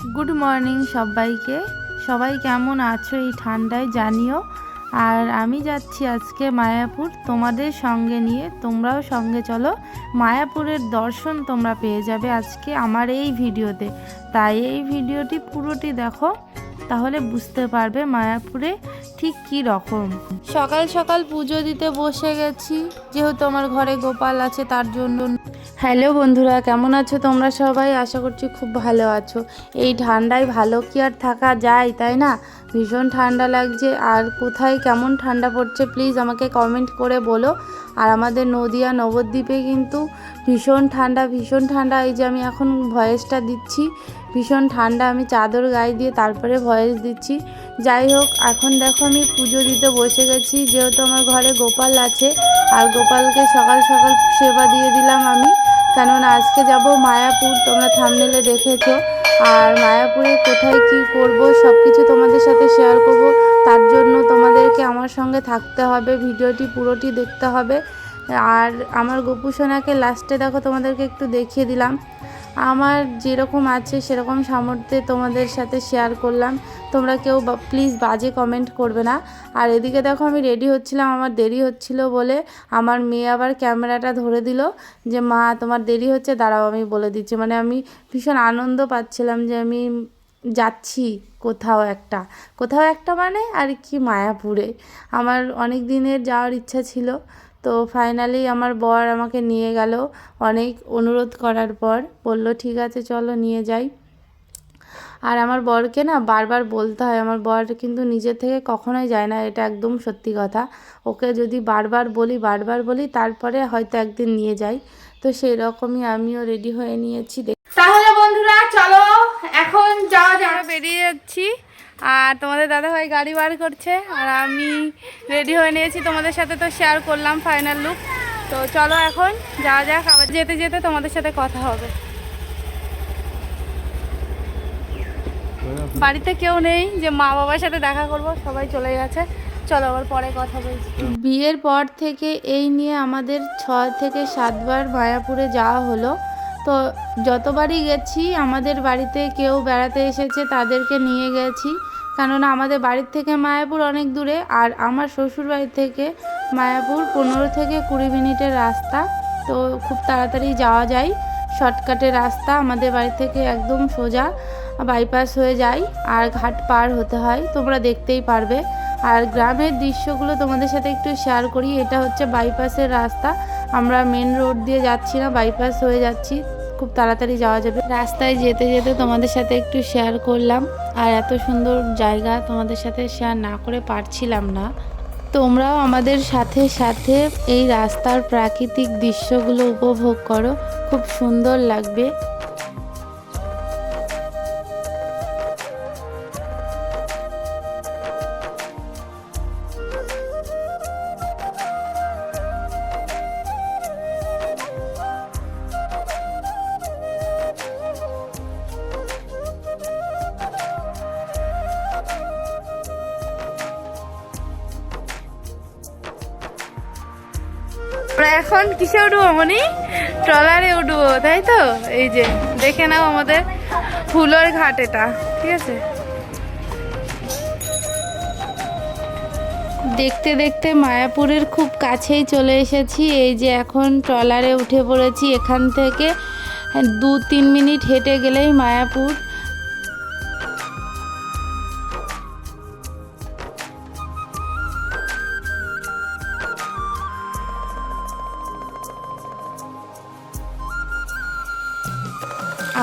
Good morning সবাইকে। সবাই কেমন আছো এই ঠান্ডায় জানিও। আর আমি যাচ্ছি আজকে মায়াপুর তোমাদের সঙ্গে নিয়ে। তোমরাও সঙ্গে চলো। মায়াপুরের দর্শন তোমরা পেয়ে যাবে আজকে আমার এই ভিডিওতে। তাই এই ভিডিওটি পুরোটি দেখো, তাহলে বুঝতে পারবে মায়াপুরে ঠিক কী রকম। সকাল সকাল পুজো দিতে বসে গেছি। যেহেতু আমার ঘরে গোপাল আছে, তার জন্য হ্যালো বন্ধুরা, কেমন আছো তোমরা সবাই? আশা করছি খুব ভালো আছো। এই ঠান্ডায় ভালো কি আর থাকা যায়, তাই না? ভীষণ ঠান্ডা লাগছে। আর কোথায় কেমন ঠান্ডা পড়ছে প্লিজ আমাকে কমেন্ট করে বলো। আর আমাদের নদিয়া, নবদ্বীপে কিন্তু ভীষণ ঠান্ডা ভীষণ ঠান্ডা। এই যে আমি এখন ভয়েসটা দিচ্ছি, ভীষণ ঠান্ডা। আমি চাদর গায়ে দিয়ে তারপরে ভয়েস দিচ্ছি। যাই হোক, এখন দেখো আমি পুজো দিতে বসে গেছি। যেহেতু আমার ঘরে গোপাল আছে, আর গোপালকে সকাল সকাল সেবা দিয়ে দিলাম আমি। কেননা আজকে যাব মায়াপুর, তোমরা থামনেলে দেখেছ। আর মায়াপুরে কোথায় কি করব সব কিছু তোমাদের সাথে শেয়ার করব। তার জন্য তোমাদেরকে আমার সঙ্গে থাকতে হবে, ভিডিওটি পুরোটি দেখতে হবে। আর আমার গোপু সোনাকে লাস্টে দেখো তোমাদেরকে একটু দেখিয়ে দিলাম। আমার যেরকম আছে সেরকম সামর্থ্যে তোমাদের সাথে শেয়ার করলাম। তোমরা কেউ প্লিজ বাজে কমেন্ট করবে না। আর এদিকে দেখো আমি রেডি হচ্ছিলাম, আমার দেরি হচ্ছিল বলে আমার মেয়ে আবার ক্যামেরাটা ধরে দিল যে, মা, তোমার দেরি হচ্ছে, দাঁড়াও আমি বলে দিচ্ছি। মানে আমি ভীষণ আনন্দ পাচ্ছিলাম যে, আমি যাচ্ছি কোথাও একটা। কোথাও একটা মানে আর কি মায়াপুরে। আমার অনেক দিনের যাওয়ার ইচ্ছা ছিল। তো ফাইনালি আমার বর আমাকে নিয়ে গেল। অনেক অনুরোধ করার পর বলল ঠিক আছে চলো নিয়ে যাই। আর আমার বরকে না বারবার বলতে হয়। আমার বর কিন্তু নিজের থেকে কখনোই যায় না এটা একদম সত্যি কথা। ওকে যদি বারবার বলি বারবার বলি তারপরে হয়তো একদিন নিয়ে যাই। তো সেই রকমই আমিও রেডি হয়ে নিয়েছি। তাহলে বন্ধুরা চলো এখন যাওয়া যাওয়া বেরিয়ে যাচ্ছি। আর তোমাদের দাদাভাই গাড়ি বার করছে, আর আমি রেডি হয়ে নিয়েছি। তোমাদের সাথে তো শেয়ার করলাম ফাইনাল লুক তো চলো এখন যাওয়া যাক, আবার যেতে যেতে তোমাদের সাথে কথা হবে। বাড়িতে কেউ নেই যে মা বাবার সাথে দেখা করব, সবাই চলে গেছে। চলো আবার পরে কথা বলছি। বিয়ের পর থেকে এই নিয়ে আমাদের ছ থেকে সাতবার মায়াপুরে যাওয়া হলো। তো যতবারই গেছি, আমাদের বাড়িতে কেউ বেড়াতে এসেছে, তাদেরকে নিয়ে গেছি। কেননা আমাদের বাড়ির থেকে মায়াপুর অনেক দূরে, আর আমার শ্বশুর বাড়ি থেকে মায়াপুর পনেরো থেকে কুড়ি মিনিটের রাস্তা। তো খুব তাড়াতাড়ি যাওয়া যায়। শর্টকাটের রাস্তা আমাদের বাড়ি থেকে একদম সোজা বাইপাস হয়ে যায়, আর ঘাট পার হতে হয়। তোমরা দেখতেই পারবে। আর গ্রামের দৃশ্যগুলো তোমাদের সাথে একটু শেয়ার করি। এটা হচ্ছে বাইপাসের রাস্তা। আমরা মেন রোড দিয়ে যাচ্ছি না বাইপাস হয়ে যাচ্ছি। খুব তাড়াতাড়ি যাওয়া যাবে। রাস্তায় যেতে যেতে তোমাদের সাথে একটু শেয়ার করলাম। আর এত সুন্দর জায়গা তোমাদের সাথে শেয়ার না করে পারছিলাম না। তোমরাও আমাদের সাথে সাথে এই রাস্তার প্রাকৃতিক দৃশ্যগুলো উপভোগ করো। খুব সুন্দর লাগবে। আমরা এখন কিসে উঠবো মনি ট্রলারে উঠবো, তাই তো? এই যে, দেখে নাও আমাদের ফুলোর ঘাট এটা ঠিক আছে? দেখতে দেখতে মায়াপুরের খুব কাছেই চলে এসেছি। এই যে এখন ট্রলারে উঠে পড়েছি এখান থেকে দু তিন মিনিট হেঁটে গেলেই মায়াপুর।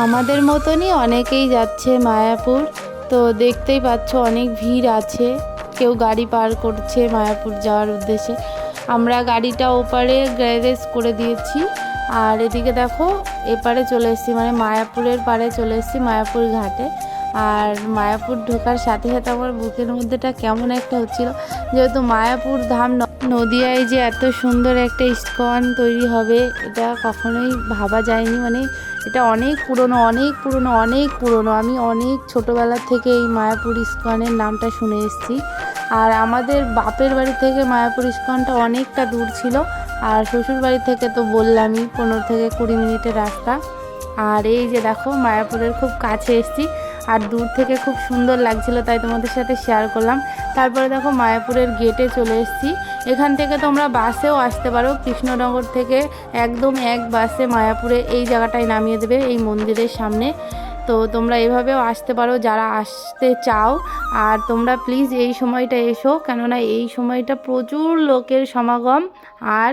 আমাদের মতনই অনেকেই যাচ্ছে মায়াপুর। তো দেখতেই পাচ্ছ অনেক ভিড় আছে। কেউ গাড়ি পার করছে মায়াপুর যাওয়ার উদ্দেশ্যে। আমরা গাড়িটা ওপারে গ্যারেজ করে দিয়েছি। আর এদিকে দেখো, এপারে চলে এসেছি মানে মায়াপুরের পারে চলে এসেছি, মায়াপুর ঘাটে। আর মায়াপুর ঢোকার সাথে সাথে আমার বুকের মধ্যেটা কেমন একটা হচ্ছিল। যেহেতু মায়াপুর ধাম নদিয়ায় যে এত সুন্দর একটা ইস্কন তৈরি হবে, এটা কখনোই ভাবা যায়নি। মানে এটা অনেক পুরনো অনেক পুরনো অনেক পুরনো। আমি অনেক ছোটোবেলা থেকে এই মায়াপুর ইস্কনের নামটা শুনে এসেছি। আর আমাদের বাপের বাড়ি থেকে মায়াপুর ইস্কনটা অনেকটা দূর ছিল। আর শ্বশুর বাড়ি থেকে তো বললামই, পনেরো থেকে কুড়ি মিনিটের রাস্তা। আর এই যে দেখো, মায়াপুরের খুব কাছে এসেছি। আর দূর থেকে খুব সুন্দর লাগছিল, তাই তোমাদের সাথে শেয়ার করলাম। তারপরে দেখো মায়াপুরের গেটে চলে এসেছি। এখান থেকে তোমরা বাসেও আসতে পারো। কৃষ্ণনগর থেকে একদম এক বাসে মায়াপুরে এই জায়গাটায় নামিয়ে দেবে, এই মন্দিরের সামনে। তো তোমরা এভাবেও আসতে পারো যারা আসতে চাও। আর তোমরা প্লিজ এই সময়টা এসো, কেননা এই সময়টা প্রচুর লোকের সমাগম আর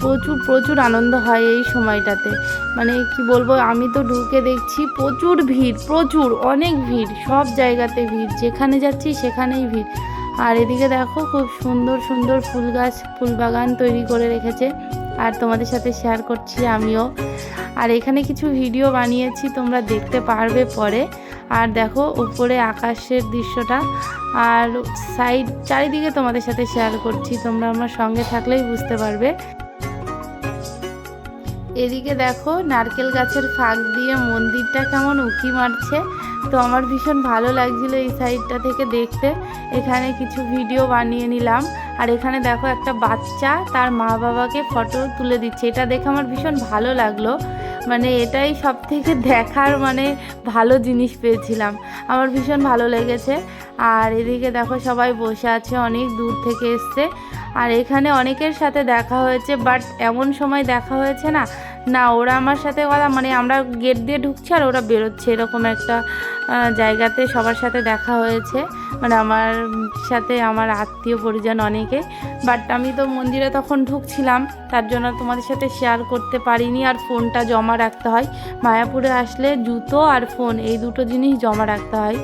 প্রচুর প্রচুর আনন্দ হয় এই সময়টাতে। মানে কি বলব, আমি তো ঢুকে দেখছি প্রচুর ভিড়, প্রচুর, অনেক ভিড়, সব জায়গাতে ভিড়, যেখানে যাচ্ছি সেখানেই ভিড়। আর এদিকে দেখো খুব সুন্দর সুন্দর ফুল গাছ, ফুল বাগান তৈরি করে রেখেছে। আর তোমাদের সাথে শেয়ার করছি আমিও। আর এখানে কিছু ভিডিও বানিয়েছি, তোমরা দেখতে পারবে পরে। আর দেখো, উপরে আকাশের দৃশ্যটা। আর সাইড চারিদিকে তোমাদের সাথে শেয়ার করছি, তোমরা আমার সঙ্গে থাকলেই বুঝতে পারবে। এদিকে দেখো, নারকেল গাছের ফাঁক দিয়ে মন্দিরটা কেমন উঁকি মারছে। তো আমার ভীষণ ভালো লাগছিল এই সাইডটা থেকে দেখতে। এখানে কিছু ভিডিও বানিয়ে নিলাম। আর এখানে দেখো একটা বাচ্চা, তার মা বাবাকে ফটো তুলে দিচ্ছে। এটা দেখে আমার ভীষণ ভালো লাগল। মানে এটাই সব থেকে দেখার মানে ভালো জিনিস পেয়েছিলাম। আমার ভীষণ ভালো লেগেছে। আর এদিকে দেখো সবাই বসে আছে, অনেক দূর থেকে এসছে। আর এখানে অনেকের সাথে দেখা হয়েছে বাট এমন সময় দেখা হয়েছে না না ওরা আমার সাথে কথা মানে আমরা গেট দিয়ে ঢুকছি আর ওরা বেরোচ্ছে, এরকম একটা জায়গাতে সবার সাথে দেখা হয়েছে। মানে আমার সাথে আমার আত্মীয় পরিজন অনেকে বাট আমি তো মন্দিরে তখন ঢুকছিলাম, তার জন্য তোমাদের সাথে শেয়ার করতে পারিনি, আর ফোনটা জমা রাখতে হয়। মায়াপুরে আসলে জুতো আর ফোন এই দুটো জিনিস জমা রাখতে হয়।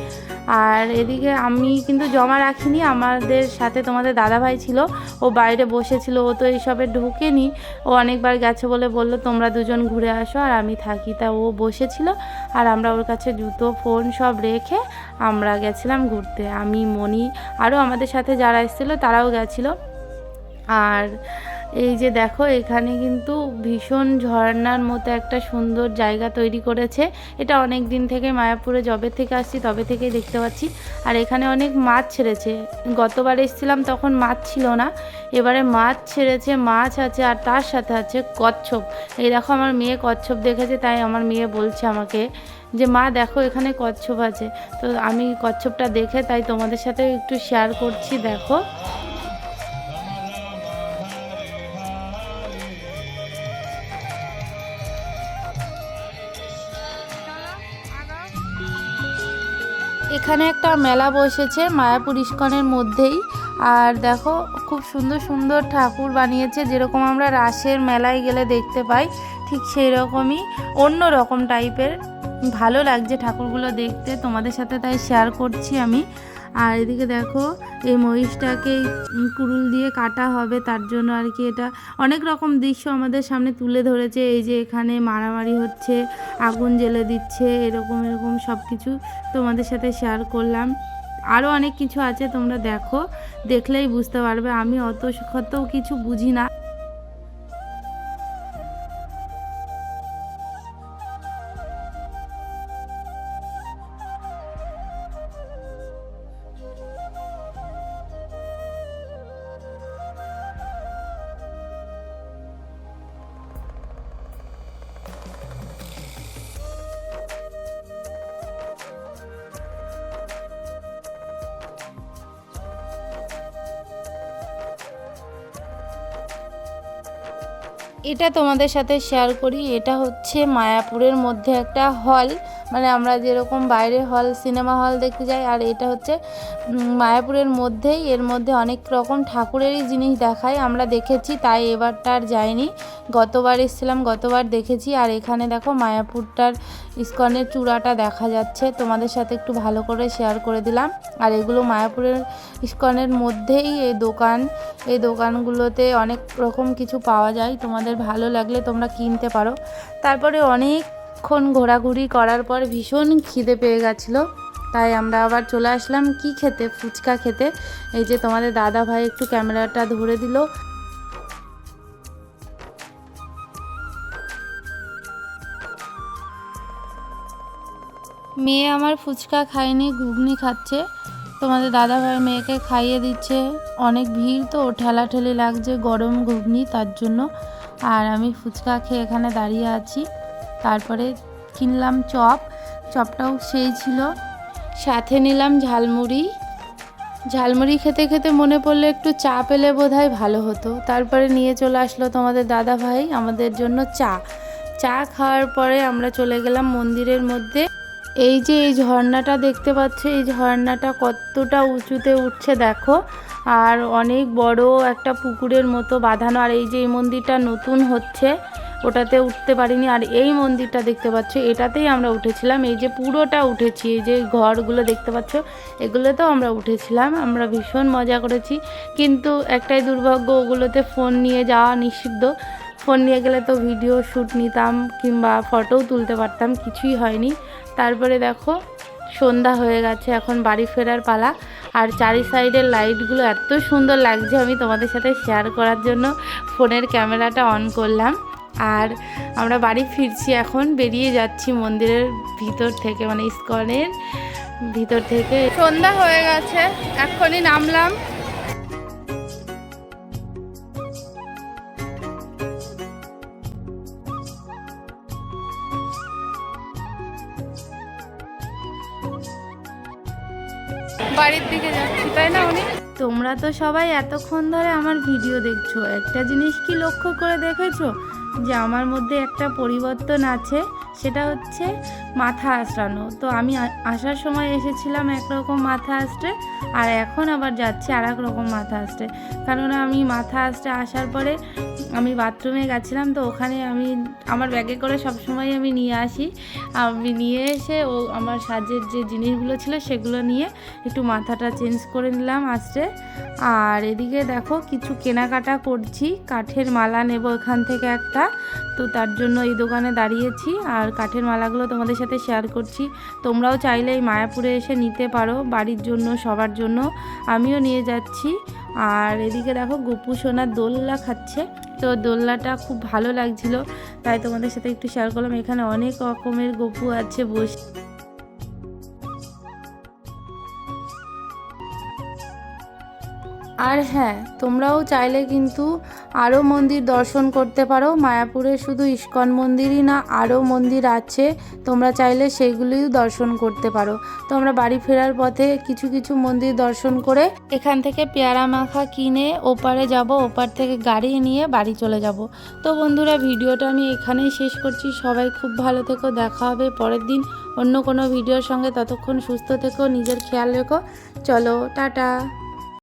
আর এদিকে আমি কিন্তু জমা রাখিনি, আমাদের সাথে তোমাদের দাদাভাই ছিল, ও বাইরে বসেছিল, ও তো এইসবে ঢুকেনি, ও অনেকবার গেছে বলে বলল, তোমরা দুজন ঘুরে আসো আর আমি থাকি। তা ও বসেছিল, আর আমরা ওর কাছে জুতো, ফোন সব রেখে আমরা গেছিলাম ঘুরতে। আমি, মনি, আরও আমাদের সাথে যারা এসেছিল তারাও গেছিল। আর এই যে দেখো, এখানে কিন্তু ভীষণ ঝর্ণার মতো একটা সুন্দর জায়গা তৈরি করেছে। এটা অনেক দিন থেকে মায়াপুরে জবে থেকে আসছি, তবে থেকেই দেখতে পাচ্ছি। আর এখানে অনেক মাছ ছেড়েছে। গতবার এসেছিলাম, তখন মাছ ছিল না। এবারে মাছ ছেড়েছে, মাছ আছে, আর তার সাথে আছে কচ্ছপ। এই দেখো, আমার মেয়ে কচ্ছপ দেখেছে, তাই আমার মেয়ে বলছে আমাকে যে, মা, দেখো, এখানে কচ্ছপ আছে। তো আমি কচ্ছপটা দেখে তাই তোমাদের সাথে একটু শেয়ার করছি, দেখো। এখানে একটা মেলা বসেছে মায়াপুর ইস্কনের মধ্যেই। আর দেখো, খুব সুন্দর সুন্দর ঠাকুর বানিয়েছে। যেরকম আমরা রাসের মেলায় গেলে দেখতে পাই, ঠিক সেই রকমই অন্য রকম টাইপের ভালো লাগছে ঠাকুরগুলো দেখতে। তোমাদের সাথে তাই শেয়ার করছি আমি। আর এদিকে দেখো, এই মহিষটাকে কুড়ুল দিয়ে কাটা হবে, তার জন্য আর কি এটা অনেক রকম দৃশ্য আমাদের সামনে তুলে ধরেছে। এই যে এখানে মারামারি হচ্ছে, আগুন জ্বেলে দিচ্ছে, এরকম এরকম সব কিছু তোমাদের সাথে শেয়ার করলাম। আরও অনেক কিছু আছে তোমরা দেখো, দেখলেই বুঝতে পারবে। আমি অত শত কিছু বুঝি না। এটা তোমাদের সাথে শেয়ার করি। এটা হচ্ছে মায়াপুরের মধ্যে একটা হল মানে আমরা যেরকম বাইরে হল সিনেমা হল দেখতে যাই, আর এটা হচ্ছে মায়াপুরের মধ্যেই, এর মধ্যে অনেক রকম ঠাকুরেরই জিনিস দেখায়। আমরা দেখেছি, তাই এবারটা আর যাইনি। গতবার এসেছিলাম, গতবার দেখেছি। আর এখানে দেখো, মায়াপুরটার ইস্কনের চূড়াটা দেখা যাচ্ছে। তোমাদের সাথে একটু ভালো করে শেয়ার করে দিলাম। আর এগুলো মায়াপুরের ইস্কনের মধ্যেই এই দোকান। এই দোকানগুলোতে অনেক রকম কিছু পাওয়া যায়। তোমাদের ভালো লাগলে তোমরা কিনতে পারো। তারপরে অনেকক্ষণ ঘোরাঘুরি করার পর ভীষণ খিদে পেয়ে গেছিল। তাই আমরা আবার চলে আসলাম কি খেতে? ফুচকা খেতে। এই যে তোমাদের দাদা ভাই একটু ক্যামেরাটা ধরে দিল। মেয়ে আমার ফুচকা খায়নি, ঘুগনি খাচ্ছে। তোমাদের দাদা ভাই মেয়েকে খাইয়ে দিচ্ছে। অনেক ভিড় তো, ঠেলাঠেলি লাগছে গরম ঘুগনি তার জন্য। আর আমি ফুচকা খেয়ে এখানে দাঁড়িয়ে আছি। তারপরে কিনলাম চপ। চপটাও সেই ছিল। সাথে নিলাম ঝালমুড়ি। ঝালমুড়ি খেতে খেতে মনে পড়ল একটু চা পেলে বোধহয় ভালো হতো। তারপরে নিয়ে চলে আসলো তোমাদের দাদা ভাই, আমাদের জন্য চা। চা খাওয়ার পরে আমরা চলে গেলাম মন্দিরের মধ্যে। এই যে এই ঝর্ণাটা দেখতে পাচ্ছ, এই ঝর্ণাটা কতটা উঁচুতে উঠছে দেখো। আর অনেক বড় একটা পুকুরের মতো বাঁধানো। আর এই যে এই মন্দিরটা নতুন হচ্ছে ওটাতে উঠতে পারিনি। আর এই মন্দিরটা দেখতে পাচ্ছ, এটাতেই আমরা উঠেছিলাম। এই যে পুরোটা উঠেছি, এই যে ঘরগুলো দেখতে পাচ্ছ, এগুলোতেও আমরা উঠেছিলাম। আমরা ভীষণ মজা করেছি। কিন্তু একটাই দুর্ভাগ্য, ওগুলোতে ফোন নিয়ে যাওয়া নিষিদ্ধ। ফোন নিয়ে গেলে তো ভিডিও শ্যুট নিতাম কিংবা ফটোও তুলতে পারতাম, কিছুই হয়নি। তারপরে দেখো, সন্ধ্যা হয়ে গেছে, এখন বাড়ি ফেরার পালা। আর চারি সাইডের লাইটগুলো এত সুন্দর লাগছে আমি তোমাদের সাথে শেয়ার করার জন্য। ফোনের ক্যামেরাটা অন করলাম। আর আমরা বাড়ি ফিরছি এখন, বেরিয়ে যাচ্ছি মন্দিরের ভিতর থেকে মানে ইস্কনের ভিতর থেকে। সন্ধ্যা হয়ে গেছে এখনই নামলাম। বাড়ির দিকে যাচ্ছি, তাই না তোমরা তো সবাই এতক্ষণ ধরে আমার ভিডিও দেখছ, একটা জিনিস কি লক্ষ্য করে দেখেছ? যে আমার মধ্যে একটা পরিবর্তন আছে, সেটা হচ্ছে মাথা আঁচড়ানো তো আমি আসার সময় এসেছিলাম একরকম মাথা আসতে, আর এখন আবার যাচ্ছে আর এক রকম মাথা আসতে। কারণ আমি মাথা আসতে আসার পরে আমি বাথরুমে গেছিলাম তো ওখানে আমি আমার ব্যাগে করে সবসময় আমি নিয়ে আসি। আমি নিয়ে এসে ও আমার সাজের যে জিনিসগুলো ছিল সেগুলো নিয়ে একটু মাথাটা চেঞ্জ করে নিলাম আস্তে। আর এদিকে দেখো কিছু কেনাকাটা করছি, কাঠের মালা নেব এখান থেকে একটা। তো তার জন্য এই দোকানে দাঁড়িয়েছি আর কাঠের মালাগুলো তোমাদের সাথে শেয়ার করছি। তোমরাও চাইলে এই মায়াপুরে এসে নিতে পারো বাড়ির জন্য, সবার জন্য। আমিও নিয়ে যাচ্ছি। আর এদিকে দেখো গপু সোনার দোলনা খাচ্ছে। তো দোলনাটা খুব ভালো লাগছিল। তাই তোমাদের সাথে একটু শেয়ার করলাম। এখানে অনেক রকমের গপু আছে, বসে আর হ্যাঁ তোমরাও চাইলে কিন্তু আরও মন্দির দর্শন করতে পারো। মায়াপুরে শুধু ইস্কন মন্দিরই না, আরও মন্দির আছে। তোমরা চাইলে সেগুলিও দর্শন করতে পারো। তো আমরা বাড়ি ফেরার পথে কিছু কিছু মন্দির দর্শন করে এখান থেকে পেয়ারা মাখা কিনে ওপারে যাব, ওপার থেকে গাড়ি নিয়ে বাড়ি চলে যাব। তো বন্ধুরা, ভিডিওটা আমি এখানেই শেষ করছি। সবাই খুব ভালো থেকো, দেখা হবে পরের দিন অন্য কোনো ভিডিওর সঙ্গে। ততক্ষণ সুস্থ থেকো, নিজের খেয়াল রেখো। চলো, টাটা।